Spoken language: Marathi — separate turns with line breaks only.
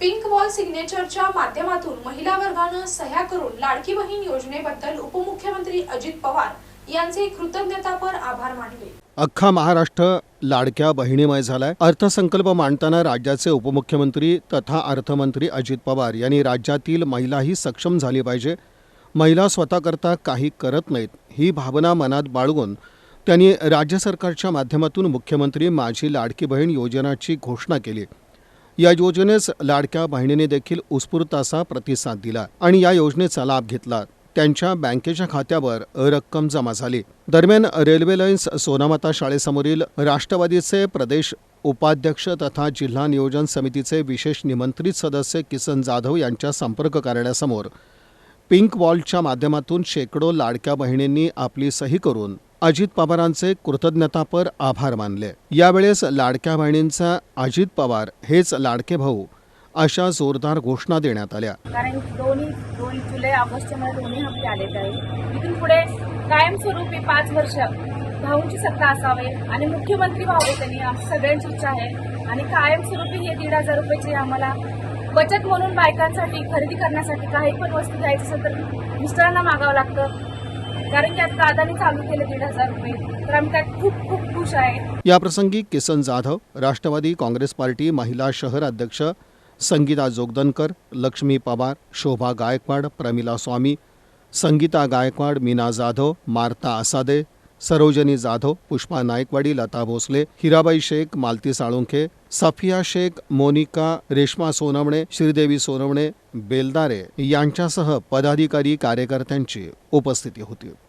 पिंक वॉल सिग्नेचरच्या माध्यमातून महिला वर्गानं सह्या करून लाडकी बहीण योजनेबद्दल उपमुख्यमंत्री अजित पवार यांचे कृतज्ञतापर आभार मानले.
अख्खा महाराष्ट्र लाडक्या बहिणीमय झालाय. अर्थसंकल्प मांडताना राज्याचे उपमुख्यमंत्री तथा अर्थमंत्री अजित पवार यांनी राज्यातील महिलाही सक्षम झाली पाहिजे. महिला स्वतःकरता काही करत नाहीत ही भावना मनात बाळगून त्यांनी राज्य सरकारच्या माध्यमातून मुख्यमंत्री माझी लाडकी बहीण योजनाची घोषणा केली. या योजनेस लाडक्या बहिणीने देखील उत्स्फूर्त असा प्रतिसाद दिला आणि या योजनेचा लाभ घेतला. त्यांच्या बँकेच्या खात्यावर रक्कम जमा झाली. दरम्यान रेल्वे लाईन्स सोनामाता शाळेसमोरील राष्ट्रवादीचे प्रदेश उपाध्यक्ष तथा जिल्हा नियोजन समितीचे विशेष निमंत्रित सदस्य किसन जाधव यांच्या संपर्क कार्यालयासमोर पिंक वॉलच्या माध्यमातून शेकडो लाडक्या बहिणींनी आपली सही करून अजित पवारांचे कृतज्ञतापर आभार मानले. यावेळेस लाडक्या बहिणींचा अजित पवार हेच लाडके भाऊ अशा जोरदार घोषणा देण्यात आल्या.
कारण दोन्ही दोन जुलै ऑगस्टच्या मला दोन्ही हप्ते आलेत आहे. इथून पुढे कायमस्वरूपी पाच वर्ष भाऊंची सत्ता असावे आणि मुख्यमंत्री व्हावे त्यांनी आमची सगळ्यांची इच्छा आहे. आणि कायमस्वरूपी हे दीड हजार रुपयाची आम्हाला बचत म्हणून बायकांसाठी खरेदी करण्यासाठी काही पण वस्तू घ्यायची असेल तर मिस्टरांना मागावं लागतं. कारण की आता दादानी चालू केले दीड हजार रुपये. तर आम्ही त्यात खूप खूप खुश आहे.
याप्रसंगी किसन जाधव राष्ट्रवादी काँग्रेस पार्टी महिला शहर अध्यक्ष संगीता जोगदनकर लक्ष्मी पवार शोभा गायकवाड प्रमिला स्वामी संगीता गायकवाड मीना जाधव मार्ता आसादे सरोजनी जाधव पुष्पा नायकवाडी लता भोसले हिराबाई शेख मालती साळुंखे सफिया शेख मोनिका रेश्मा सोनवणे श्रीदेवी सोनवणे बेलदारे यांच्यासह पदाधिकारी कार्यकर्त्यांची उपस्थिती होती.